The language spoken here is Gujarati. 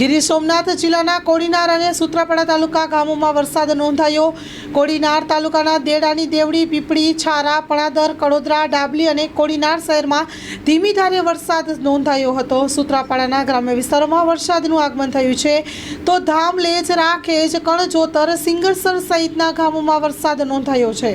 ગીર સોમનાથ, જિલ્લાના કોડીનાર અને સૂત્રાપાડા તાલુકા ગામોમાં વરસાદ નોંધાયો. કોડીનાર તાલુકાના દેડાની દેવડી, પીપળી, છારા, પણાદર, કડોદરા, ડાબલી અને કોડીનાર શહેરમાં ધીમી ધારે વરસાદ નોંધાયો હતો. સૂત્રાપાડાના ગ્રામ્ય વિસ્તારોમાં વરસાદનું આગમન થયું છે. તો ધામલેજ રાખેજ, કણજોતર, સિંગરસર સહિતના ગામોમાં વરસાદ નોંધાયો છે.